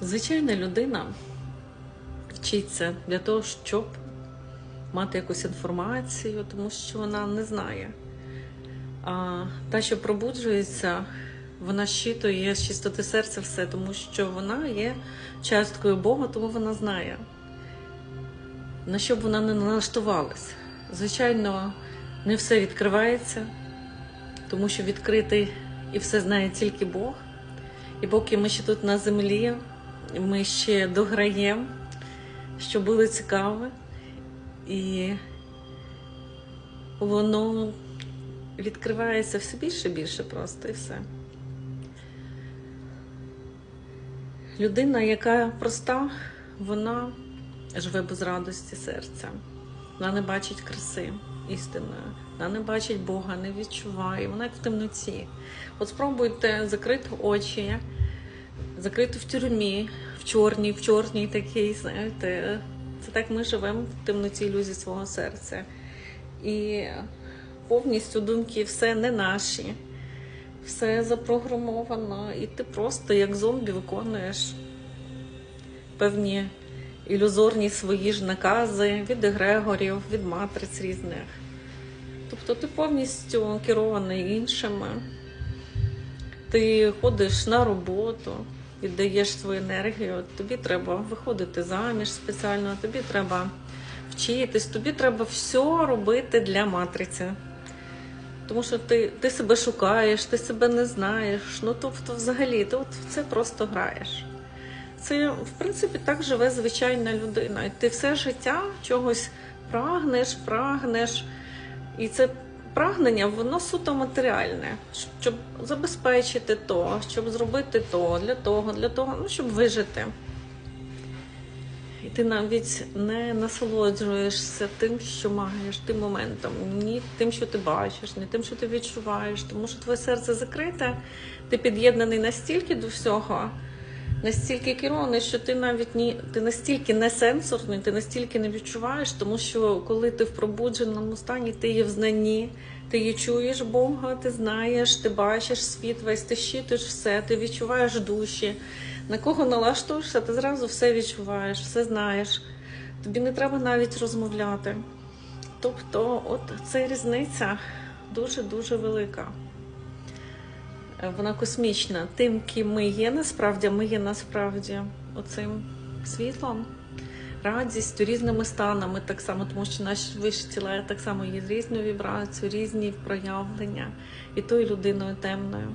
Звичайна людина вчиться для того, щоб мати якусь інформацію, тому що вона не знає. А та, що пробуджується, вона щитує з чистоти серця все, тому що вона є часткою Бога, тому вона знає, на що б вона не налаштувалась. Звичайно, не все відкривається, тому що відкритий і все знає тільки Бог. І поки ми ще тут на землі, ми ще дограємо, що було цікаве, і воно відкривається все більше і більше просто і все. Людина, яка проста, вона живе без радості серця. Вона не бачить краси істинної, вона не бачить Бога, не відчуває, вона як в темноті. От спробуйте закрити очі, закрити в тюрмі, в чорній, в чорній такій, знаєте. Це так ми живемо в темноті ілюзії свого серця. І повністю думки все не наші, все запрограмовано, і ти просто як зомбі виконуєш певні ілюзорні свої ж накази від егрегорів, від матриць різних. Тобто ти повністю керований іншими. Ти ходиш на роботу, віддаєш свою енергію, тобі треба виходити заміж спеціально, тобі треба вчитись, тобі треба все робити для матриці. Тому що ти, ти себе шукаєш, ти себе не знаєш. Ну тобто, взагалі, ти от це просто граєш. Це, в принципі, так живе звичайна людина. І ти все життя чогось прагнеш, прагнеш. І це прагнення, воно суто матеріальне, щоб забезпечити то, щоб зробити то, для того, для того, ну, щоб вижити. І ти навіть не насолоджуєшся тим, що маєш, тим моментом, ні тим, що ти бачиш, ні тим, що ти відчуваєш, тому що твоє серце закрите, ти під'єднаний настільки до всього, настільки керований, що ти навіть ні, ти настільки не сенсорний, ти настільки не відчуваєш, тому що коли ти в пробудженому стані, ти є в знанні, ти є чуєш Бога, ти знаєш, ти бачиш світ весь, ти щитуєш все, ти відчуваєш душі. На кого налаштуєшся, ти зразу все відчуваєш, все знаєш. Тобі не треба навіть розмовляти. Тобто, от ця різниця дуже-дуже велика. Вона космічна. Тим, ким ми є насправді, ми є насправді оцим світлом, радістю, різними станами, так само, тому що наші вищі тіла так само є різною вібрацією, різні проявлення і тою людиною темною.